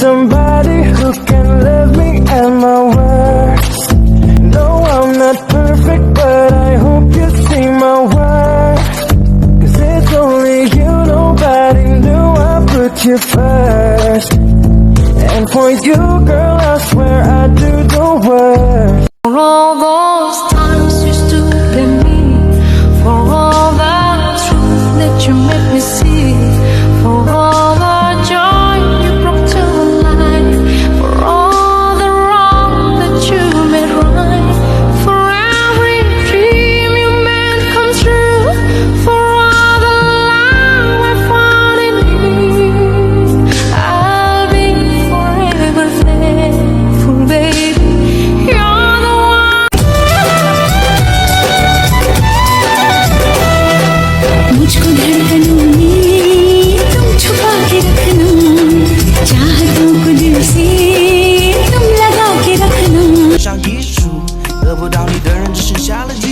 somebody who can love me at my worst. No, I'm not perfect, but I hope you see my worth. Cause it's only you, nobody knew I put you first. And for you, girl, I swear I do the all 想你的人只剩下了。